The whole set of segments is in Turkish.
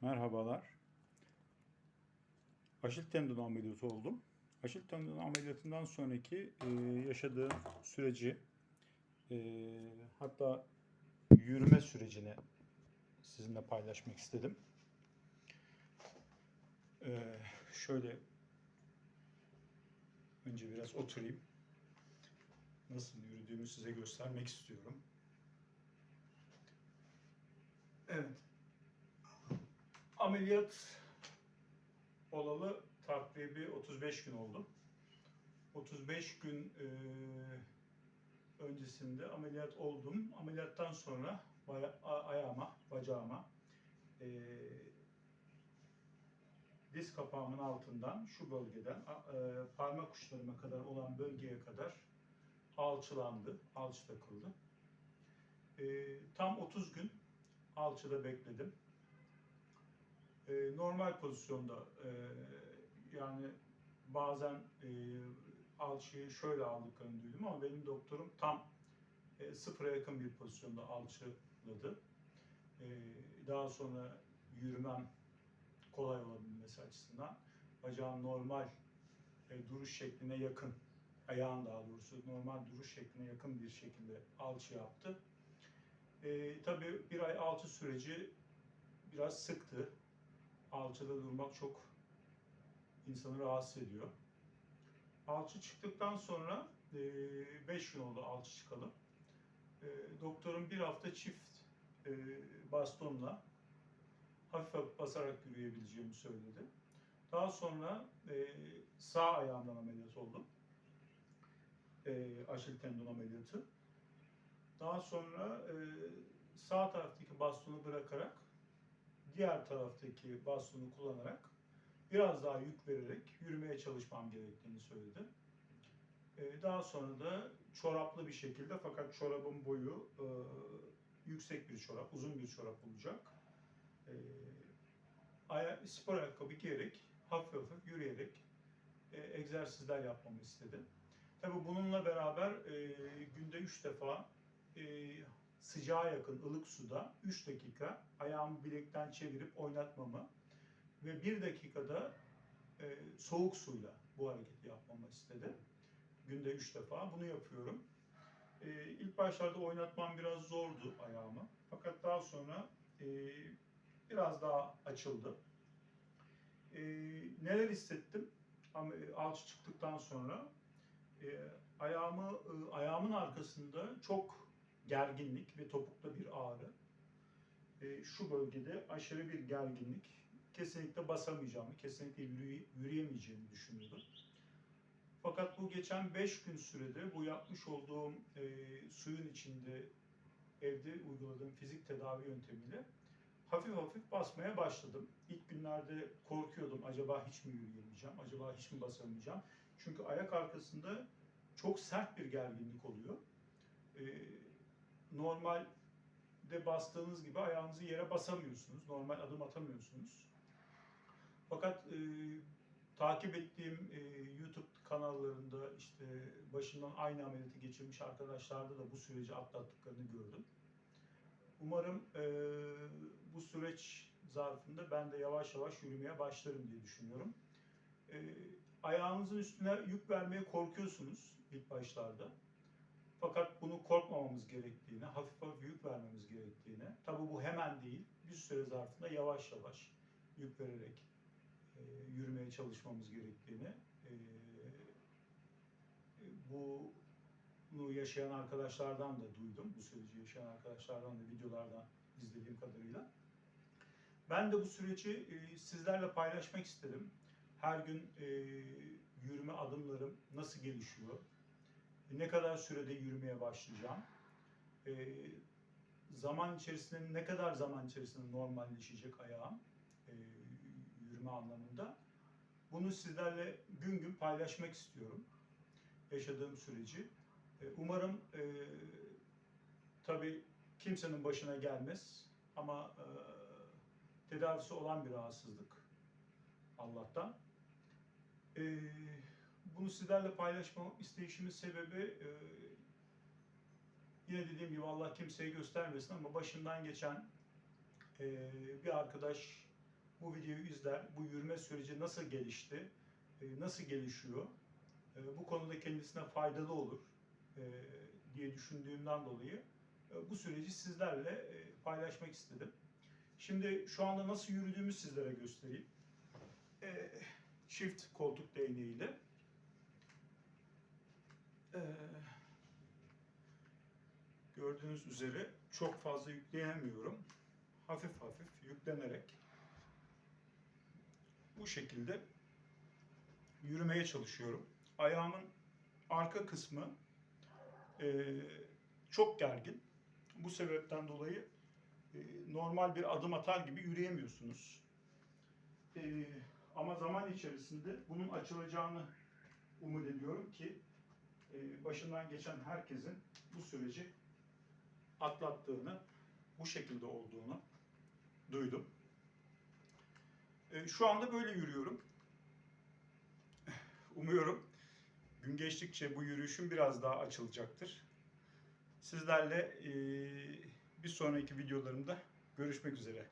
Merhabalar. Aşil tendon ameliyatı oldum. Aşil tendon ameliyatından sonraki e, yaşadığım süreci e, hatta yürüme sürecini sizinle paylaşmak istedim. E, şöyle önce biraz oturayım. Nasıl yürüdüğümü size göstermek istiyorum. Evet. Ameliyat olalı takribi 35 gün oldu. 35 gün e, öncesinde ameliyat oldum. Ameliyattan sonra baya- ayağıma, bacağıma e, diz kapağımın altından şu bölgeden e, parmak uçlarıma kadar olan bölgeye kadar alçılandı, alçı takıldı. E, tam 30 gün alçıda bekledim. E, normal pozisyonda e, yani bazen e, alçıyı şöyle aldıklarını duydum ama benim doktorum tam e, sıfıra yakın bir pozisyonda alçıladı. E, daha sonra yürümem kolay olabilmesi açısından bacağın normal e, duruş şekline yakın, ayağın daha doğrusu normal duruş şekline yakın bir şekilde alçı yaptı. E, tabii bir ay alçı süreci biraz sıktı. Alçıda durmak çok insanı rahatsız ediyor. Alçı çıktıktan sonra 5 gün oldu alçı çıkalı. E, doktorum bir hafta çift e, bastonla hafif hafif basarak yürüyebileceğimi söyledi. Daha sonra e, sağ ayağımdan ameliyat oldum. E, aşil tendon ameliyatı. Daha sonra e, sağ taraftaki bastonu bırakarak diğer taraftaki bastonu kullanarak biraz daha yük vererek yürümeye çalışmam gerektiğini söyledi. E, daha sonra da çoraplı bir şekilde fakat çorabın boyu e, yüksek bir çorap, uzun bir çorap olacak. E, aya- spor ayakkabı giyerek, hafif hafif yürüyerek e, egzersizler yapmamı istedi. Tabii bununla beraber e, günde 3 defa sıcağa yakın ılık suda 3 dakika ayağımı bilekten çevirip oynatmamı ve 1 dakikada e, soğuk suyla bu hareketi yapmamı istedi. Günde 3 defa bunu yapıyorum. E, ilk başlarda oynatmam biraz zordu ayağımı. Fakat daha sonra e, biraz daha açıldı. E, neler hissettim? Ama e, alçı çıktıktan sonra e, ayağımı e, ayağımın arkasında çok gerginlik ve topukta bir ağrı. E, şu bölgede aşırı bir gerginlik. Kesinlikle basamayacağımı, kesinlikle yürüye- yürüyemeyeceğimi düşünüyordum. Fakat bu geçen 5 gün sürede bu yapmış olduğum e, suyun içinde evde uyguladığım fizik tedavi yöntemiyle hafif hafif basmaya başladım. İlk günlerde korkuyordum acaba hiç mi yürüyemeyeceğim, acaba hiç mi basamayacağım. Çünkü ayak arkasında çok sert bir gerginlik oluyor. Ee, normalde bastığınız gibi ayağınızı yere basamıyorsunuz. Normal adım atamıyorsunuz. Fakat e, takip ettiğim e, YouTube kanallarında işte başından aynı ameliyatı geçirmiş arkadaşlarda da bu süreci atlattıklarını gördüm. Umarım e, bu süreç zarfında ben de yavaş yavaş yürümeye başlarım diye düşünüyorum. E, ayağınızın üstüne yük vermeye korkuyorsunuz ilk başlarda. Fakat bunu korkmamamız gerektiğini, hafif hafif yük vermemiz gerektiğini, tabi bu hemen değil, bir süre zarfında yavaş yavaş yük vererek e, yürümeye çalışmamız gerektiğini, e, bunu yaşayan arkadaşlardan da duydum, bu süreci yaşayan arkadaşlardan da videolardan izlediğim kadarıyla. Ben de bu süreci e, sizlerle paylaşmak istedim. Her gün e, yürüme adımlarım nasıl gelişiyor, ne kadar sürede yürümeye başlayacağım, e, zaman içerisinde ne kadar zaman içerisinde normalleşecek ayağım e, yürüme anlamında. Bunu sizlerle gün gün paylaşmak istiyorum. Yaşadığım süreci. E, umarım e, tabii kimsenin başına gelmez ama e, tedavisi olan bir rahatsızlık Allah'tan. E, bunu sizlerle paylaşmam isteyişimin sebebi e, yine dediğim gibi Allah kimseye göstermesin ama başından geçen e, bir arkadaş bu videoyu izler, bu yürüme süreci nasıl gelişti, e, nasıl gelişiyor, e, bu konuda kendisine faydalı olur e, diye düşündüğümden dolayı e, bu süreci sizlerle e, paylaşmak istedim. Şimdi şu anda nasıl yürüdüğümü sizlere göstereyim. E, Çift koltuk değneğiyle. E, Gördüğünüz üzere çok fazla yükleyemiyorum. Hafif hafif yüklenerek bu şekilde yürümeye çalışıyorum. Ayağımın arka kısmı eee, çok gergin. Bu sebepten dolayı eee, normal bir adım atar gibi yürüyemiyorsunuz. Eee, ama zaman içerisinde bunun açılacağını umut ediyorum ki başından geçen herkesin bu süreci atlattığını, bu şekilde olduğunu duydum. E, Şu anda böyle yürüyorum. Umuyorum gün geçtikçe bu yürüyüşüm biraz daha açılacaktır. Sizlerle e, bir sonraki videolarımda görüşmek üzere.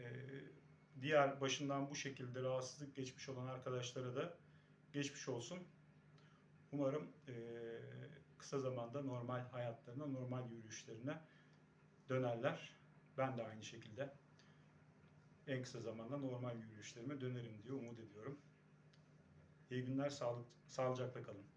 E, Diğer başından bu şekilde rahatsızlık geçmiş olan arkadaşlara da geçmiş olsun. Umarım e, kısa zamanda normal hayatlarına, normal yürüyüşlerine dönerler. Ben de aynı şekilde en kısa zamanda normal yürüyüşlerime dönerim diye umut ediyorum. İyi günler, sağlık, sağlıcakla kalın.